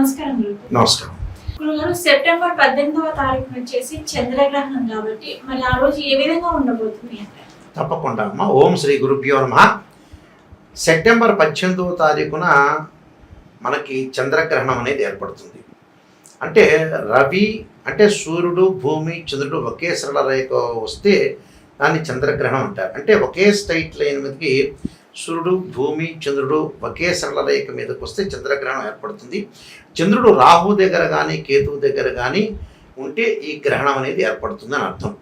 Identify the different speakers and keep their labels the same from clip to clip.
Speaker 1: నమస్కారం
Speaker 2: నమస్కారం.
Speaker 1: గురుగారు సెప్టెంబర్ పద్దెనిమిదవ తారీఖున వచ్చేసి చంద్రగ్రహణం కాబట్టి మరి ఆ రోజు ఏ విధంగా ఉండబోతుంది అంటే?
Speaker 2: తప్పకుండా అమ్మ. ఓం శ్రీ గురుభ్యో నమ. సెప్టెంబర్ పద్దెనిమిదవ తారీఖున మనకి చంద్రగ్రహణం అనేది ఏర్పడుతుంది. అంటే రవి అంటే సూర్యుడు భూమి చంద్రుడు ఒకే సరళ రేఖ వస్తే దాన్ని చంద్రగ్రహణం అంటారు. అంటే ఒకే స్ట్రైట్ లైన్ మీదకి సూర్యుడు భూమి చంద్రుడు ఒకే సరళ రేఖ మీదకి వస్తే చంద్రగ్రహణం ఏర్పడుతుంది. చంద్రుడు రాహు దగ్గర కానీ కేతువు దగ్గర కానీ ఉంటే ఈ గ్రహణం అనేది ఏర్పడుతుంది అని అర్థం.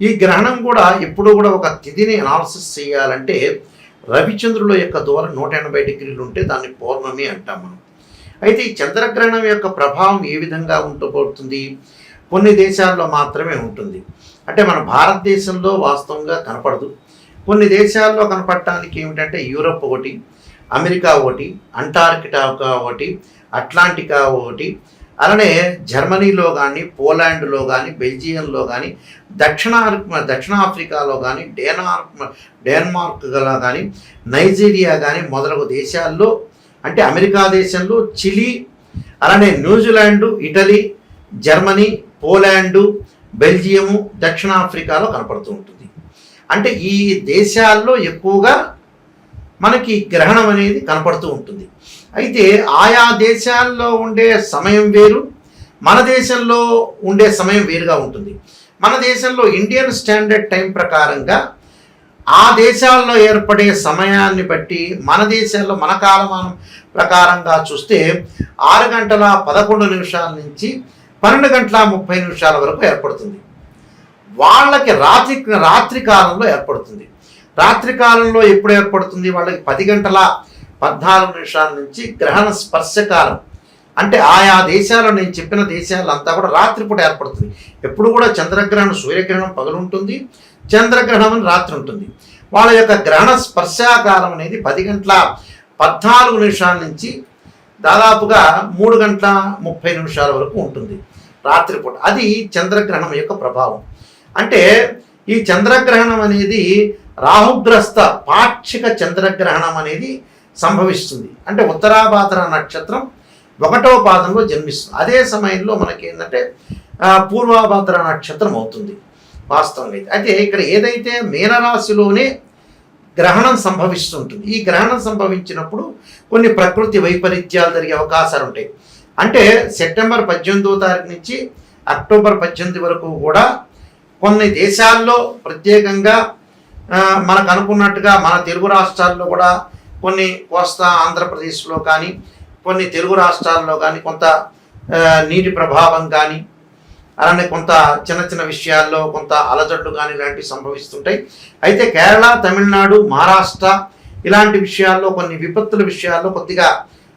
Speaker 2: ఈ గ్రహణం కూడా ఎప్పుడూ కూడా ఒక తిథిని అనాలసిస్ చేయాలంటే రవిచంద్రుల యొక్క దూరం నూట ఎనభై డిగ్రీలు ఉంటే దాన్ని పౌర్ణమి అంటాం మనం. అయితే ఈ చంద్రగ్రహణం యొక్క ప్రభావం ఏ విధంగా ఉండబోతుంది? కొన్ని దేశాల్లో మాత్రమే ఉంటుంది. అంటే మన భారతదేశంలో వాస్తవంగా కనపడదు. కొన్ని దేశాల్లో కనపడటానికి ఏమిటంటే యూరప్ ఒకటి అమెరికా ఒకటి అంటార్కిటాకా ఒకటి అట్లాంటికా ఒకటి. అలానే జర్మనీలో కానీ పోలాండ్లో కానీ బెల్జియంలో కానీ దక్షిణ దక్షిణాఫ్రికాలో కానీ డెన్మార్క్ డెన్మార్క్లో కానీ నైజీరియా కానీ మొదలగు దేశాల్లో అంటే అమెరికా దేశంలో చిలీ అలానే New Zealand Italy Germany Poland Belgium దక్షిణాఫ్రికాలో కనపడుతూ ఉంటుంది. అంటే ఈ దేశాల్లో ఎక్కువగా మనకి గ్రహణం అనేది కనపడుతూ ఉంటుంది. అయితే ఆయా దేశాల్లో ఉండే సమయం వేరు మన దేశంలో ఉండే సమయం వేరుగా ఉంటుంది. మన దేశంలో ఇండియన్ స్టాండర్డ్ టైం ప్రకారంగా ఆ దేశాల్లో ఏర్పడే సమయాన్ని బట్టి మన దేశాల్లో మన కాలమానం ప్రకారంగా చూస్తే ఆరు గంటల పదకొండు నిమిషాల నుంచి పన్నెండు గంటల ముప్పై నిమిషాల వరకు ఏర్పడుతుంది. వాళ్ళకి రాత్రి రాత్రి కాలంలో ఏర్పడుతుంది. రాత్రి కాలంలో ఎప్పుడు ఏర్పడుతుంది? వాళ్ళకి పది గంటల పద్నాలుగు నిమిషాల నుంచి గ్రహణ స్పర్శకాలం అంటే ఆయా దేశాలు నేను చెప్పిన దేశాలంతా కూడా రాత్రిపూట ఏర్పడుతుంది. ఎప్పుడు కూడా చంద్రగ్రహణం సూర్యగ్రహణం పగలుంటుంది. చంద్రగ్రహణం రాత్రి ఉంటుంది. వాళ్ళ యొక్క గ్రహణ స్పర్శాకాలం అనేది పది గంటల పద్నాలుగు నిమిషాల నుంచి దాదాపుగా మూడు గంటల ముప్పై నిమిషాల వరకు ఉంటుంది. రాత్రిపూట అది చంద్రగ్రహణం యొక్క ప్రభావం. అంటే ఈ చంద్రగ్రహణం అనేది రాహుగ్రస్త పాక్షిక చంద్రగ్రహణం అనేది సంభవిస్తుంది. అంటే ఉత్తరాభాద్ర నక్షత్రం ఒకటో పాదంలో జన్మిస్తుంది. అదే సమయంలో మనకి ఏంటంటే పూర్వాభాద్ర నక్షత్రం అవుతుంది వాస్తవంగా అయితే. అయితే ఇక్కడ ఏదైతే మీనరాశిలోనే గ్రహణం సంభవిస్తుంటుంది ఈ గ్రహణం సంభవించినప్పుడు కొన్ని ప్రకృతి వైపరీత్యాలు జరిగే అవకాశాలు ఉంటాయి. అంటే సెప్టెంబర్ పద్దెనిమిదో తారీఖు నుంచి అక్టోబర్ పద్దెనిమిది వరకు కూడా కొన్ని దేశాల్లో ప్రత్యేకంగా మనకు అనుకున్నట్టుగా మన తెలుగు రాష్ట్రాల్లో కూడా కొన్ని కోస్తా ఆంధ్రప్రదేశ్లో కానీ కొన్ని తెలుగు రాష్ట్రాల్లో కానీ కొంత నీటి ప్రభావం కానీ అలానే కొంత చిన్న చిన్న విషయాల్లో కొంత అలజడులు కానీ ఇలాంటివి సంభవిస్తుంటాయి. అయితే కేరళ తమిళనాడు మహారాష్ట్ర ఇలాంటి విషయాల్లో కొన్ని విపత్తుల విషయాల్లో కొద్దిగా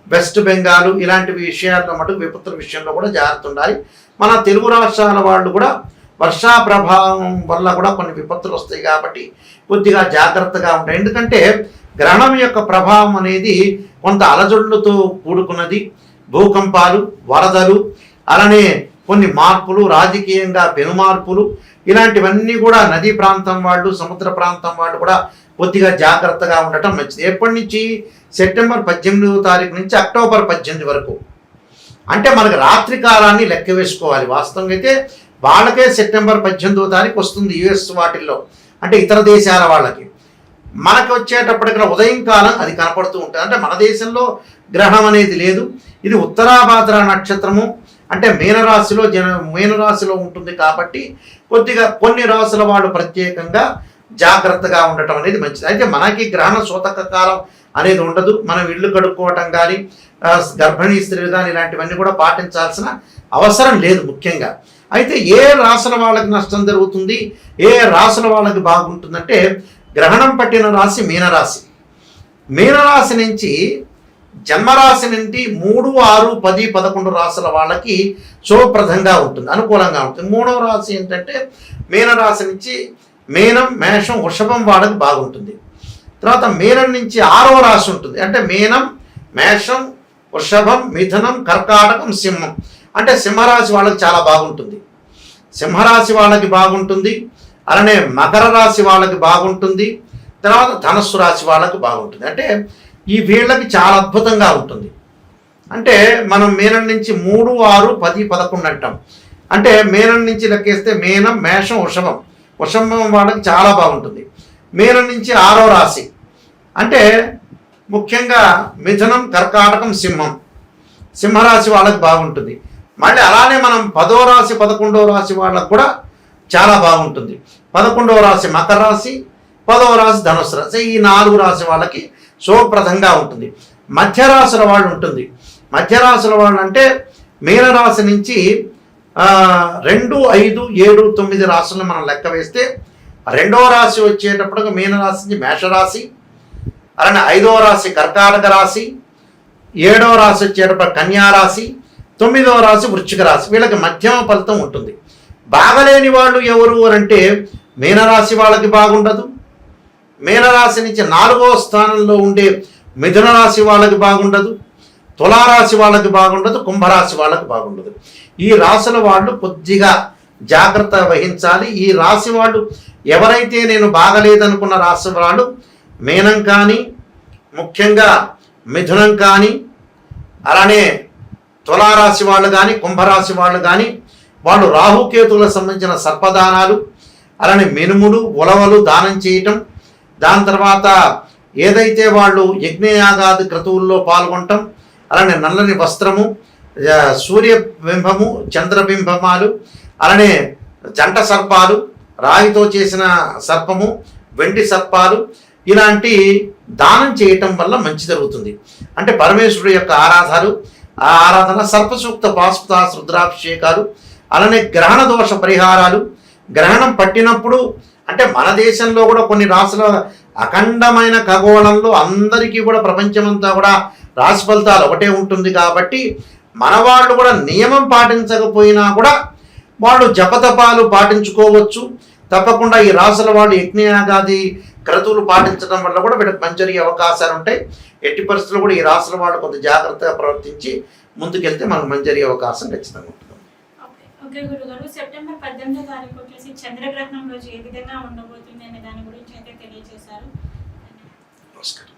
Speaker 2: వెస్ట్ బెంగాల్ ఇలాంటి విషయాల్లో మటుకు విపత్తుల విషయంలో కూడా జాగ్రత్త ఉండాలి మన తెలుగు రాష్ట్రాల వాళ్ళు కూడా వర్షా ప్రభావం వల్ల కూడా కొన్ని విపత్తులు వస్తాయి కాబట్టి కొద్దిగా జాగ్రత్తగా ఉంటాయి. ఎందుకంటే గ్రహణం యొక్క ప్రభావం అనేది కొంత అలజడులతో కూడుకున్నది. భూకంపాలు వరదలు అలానే కొన్ని మార్పులు రాజకీయంగా పెనుమార్పులు ఇలాంటివన్నీ కూడా నదీ ప్రాంతం వాళ్ళు సముద్ర ప్రాంతం వాళ్ళు కూడా కొద్దిగా జాగ్రత్తగా ఉండటం మంచిది. ఎప్పటి నుంచి? సెప్టెంబర్ పద్దెనిమిదవ తారీఖు నుంచి అక్టోబర్ పద్దెనిమిది వరకు. అంటే మనకు రాత్రి కాలాన్ని లెక్క వేసుకోవాలి. వాస్తవంగా అయితే వాళ్ళకే సెప్టెంబర్ పద్దెనిమిదో తారీఖు వస్తుంది యుఎస్ వాటిల్లో. అంటే ఇతర దేశాల వాళ్ళకి. మనకు వచ్చేటప్పటికి ఉదయం కాలం అది కనపడుతూ ఉంటుంది. అంటే మన దేశంలో గ్రహం అనేది లేదు. ఇది ఉత్తరాభాద్ర నక్షత్రము. అంటే మీనరాశిలో జన మీనరాశిలో ఉంటుంది కాబట్టి కొద్దిగా కొన్ని రాశుల వాళ్ళు ప్రత్యేకంగా జాగ్రత్తగా ఉండటం అనేది మంచిది. అయితే మనకి గ్రహణ సూతక కాలం అనేది ఉండదు. మనం ఇల్లు కడుక్కోవటం కానీ గర్భిణీ స్త్రీలు కానీ ఇలాంటివన్నీ కూడా పాటించాల్సిన అవసరం లేదు ముఖ్యంగా. అయితే ఏ రాసుల వాళ్ళకి నష్టం జరుగుతుంది? ఏ రాసుల వాళ్ళకి బాగుంటుందంటే గ్రహణం పట్టిన రాశి మీనరాశి. మీనరాశి నుంచి జన్మరాశి నుండి మూడు ఆరు పది పదకొండు రాశుల వాళ్ళకి శుభప్రదంగా ఉంటుంది అనుకూలంగా ఉంటుంది. మూడవ రాశి ఏంటంటే మీనరాశి నుంచి మీనం మేషం వృషభం వాళ్ళకి బాగుంటుంది. తర్వాత మీనం నుంచి ఆరవ రాశి ఉంటుంది. అంటే మీనం మేషం వృషభం మిథునం కర్కాటకం సింహం. అంటే సింహరాశి వాళ్ళకి చాలా బాగుంటుంది. సింహరాశి వాళ్ళకి బాగుంటుంది. అలానే మకర రాశి వాళ్ళకి బాగుంటుంది. తర్వాత ధనస్సు రాశి వాళ్ళకి బాగుంటుంది. అంటే ఈ వీళ్ళకి చాలా అద్భుతంగా ఉంటుంది. అంటే మనం మేనం నుంచి మూడు ఆరు పది పదకొండు అంటాం. అంటే మేనం నుంచి లెక్కేస్తే మేనం మేషం వృషభం. వృషభం వాళ్ళకి చాలా బాగుంటుంది. మేనం నుంచి ఆరో రాశి. అంటే ముఖ్యంగా మిథునం కర్కాటకం సింహం. సింహరాశి వాళ్ళకి బాగుంటుంది. మళ్ళీ అలానే మనం పదో రాశి పదకొండవ రాశి వాళ్ళకు కూడా చాలా బాగుంటుంది. పదకొండవ రాశి మకర రాశి పదవ రాశి ధనుసు రాశి. ఈ నాలుగు రాశి వాళ్ళకి శుభప్రదంగా ఉంటుంది. మధ్య రాశుల వాళ్ళు ఉంటుంది. మధ్య రాశుల వాళ్ళు అంటే మీనరాశి నుంచి రెండు ఐదు ఏడు తొమ్మిది రాశులను మనం లెక్క వేస్తే రెండవ రాశి వచ్చేటప్పటికి మీనరాశి నుంచి మేషరాశి అలానే ఐదవ రాశి కర్కాటక రాశి ఏడవ రాశి వచ్చేటప్పుడు కన్యా రాశి తొమ్మిదవ రాశి వృశ్చిక రాశి. వీళ్ళకి మధ్యమ ఫలితం ఉంటుంది. బాగలేని వాళ్ళు ఎవరు అంటే మీనరాశి వాళ్ళకి బాగుండదు. మీనరాశి నుంచి నాలుగవ స్థానంలో ఉండే మిథున రాశి వాళ్ళకి బాగుండదు. తులారాశి వాళ్ళకి బాగుండదు. కుంభరాశి వాళ్ళకి బాగుండదు. ఈ రాశుల వాళ్ళు కొద్దిగా జాగ్రత్త వహించాలి. ఈ రాశి వాళ్ళు ఎవరైతే నేను బాగలేదనుకున్న రాశి వాళ్ళు మీనం కానీ ముఖ్యంగా మిథునం కానీ అలానే తులారాశి వాళ్ళు కానీ కుంభరాశి వాళ్ళు కానీ వాళ్ళు రాహుకేతువులకు సంబంధించిన సర్పదానాలు అలానే మినుములు ఉలవలు దానం చేయటం దాని తర్వాత ఏదైతే వాళ్ళు యజ్ఞయాగాది క్రతువుల్లో పాల్గొనటం అలానే నల్లని వస్త్రము సూర్యబింబము చంద్రబింబమాలు అలానే జంట సర్పాలు రాయితో చేసిన సర్పము వెండి సర్పాలు ఇలాంటి దానం చేయటం వల్ల మంచి జరుగుతుంది. అంటే పరమేశ్వరుడు యొక్క ఆరాధాలు ఆ ఆరాధన సర్పసూక్త పాస్పత రుద్రాభిషేకాలు అలానే గ్రహణ దోష పరిహారాలు. గ్రహణం పట్టినప్పుడు అంటే మన దేశంలో కూడా కొన్ని రాసుల అఖండమైన ఖగోళంలో అందరికీ కూడా ప్రపంచమంతా కూడా రాశి ఫలితాలు ఒకటే ఉంటుంది కాబట్టి మన వాళ్ళు కూడా నియమం పాటించకపోయినా కూడా వాళ్ళు జపతపాలు పాటించుకోవచ్చు. తప్పకుండా ఈ రాసుల వాళ్ళు యజ్ఞయాగాది క్రతువులు పాటించడం వల్ల కూడా వీళ్ళకి మంచి జరిగే అవకాశాలు ఉంటాయి. ఎట్టి పరిస్థితుల్లో కూడా ఈ రాసుల వాళ్ళు కొంత జాగ్రత్తగా ప్రవర్తించి ముందుకెళ్తే మనకు మంచి జరిగే అవకాశం ఖచ్చితంగా ఉంటుంది.
Speaker 1: ఓకే ఓకే గురుగారు సెప్టెంబర్ పద్దెనిమిదో తారీఖు వచ్చేసి చంద్రగ్రహణం రోజు ఏ విధంగా ఉండబోతుంది అనే దాని గురించి అయితే తెలియజేశారు.
Speaker 2: నమస్కారం.